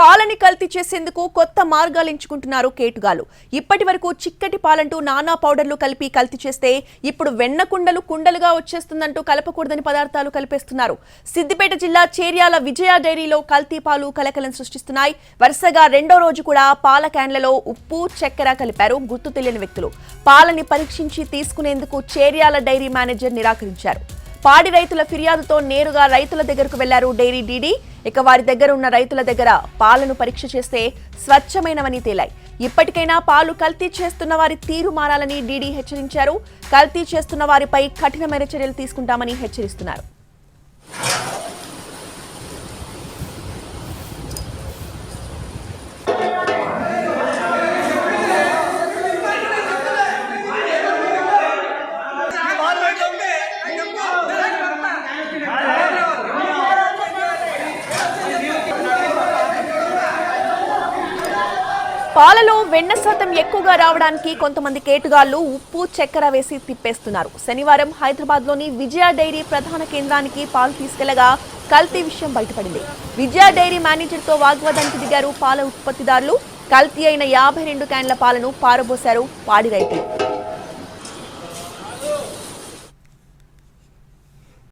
పాలని కల్తీ చేసేందుకు కొత్త మార్గాలు ఎంచుకుంటున్నారు కేటుగాలు. ఇప్పటి వరకు చిక్కటి పాలంటూ నానా పౌడర్లు కలిపి కల్తీ చేస్తే ఇప్పుడు వెన్న కుండలు కుండలుగా వచ్చేస్తుందంటూ కలపకూడదని పదార్థాలు కలిపేస్తున్నారు. సిద్దిపేట జిల్లా చేర్యాల విజయ డైరీలో కల్తీ పాలు కలకలం సృష్టిస్తున్నాయి. వరుసగా రెండో రోజు కూడా పాల క్యాన్లలో ఉప్పు చక్కెర కలిపారు గుర్తు తెలియని వ్యక్తులు. పాలని పరీక్షించి తీసుకునేందుకు చేర్యాల డైరీ మేనేజర్ నిరాకరించారు. పాడి రైతుల ఫిర్యాదుతో నేరుగా రైతుల దగ్గరకు వెళ్ళారు డైరీ డీడీ. ఇక వారి దగ్గర ఉన్న రైతుల దగ్గర పాలను పరీక్ష చేస్తే స్వచ్ఛమైనవని తేలాయి. ఇప్పటికైనా పాలు కల్తీ చేస్తున్న వారి తీరు మారాలని డీడీ హెచ్చరించారు. కల్తీ చేస్తున్న వారిపై కఠినమైన చర్యలు తీసుకుంటామని హెచ్చరిస్తున్నారు. పాలలో వెన్న శాతం ఎక్కువగా రావడానికి కొంతమంది కేటుగాళ్ళు ఉప్పు చక్కెర వేసి తిప్పేస్తున్నారు. శనివారం హైదరాబాద్లోని విజయ డైరీ ప్రధాన కేంద్రానికి పాలు తీసుకెళ్ళగా కల్తీ విషయం బయటపడింది. విజయ డైరీ మేనేజర్తో వాగ్వాదానికి దిగారు పాల ఉత్పత్తిదారులు. కల్తీ అయిన యాభై రెండు క్యాన్ల పాలను పారబోశారు పాడి రైతులు.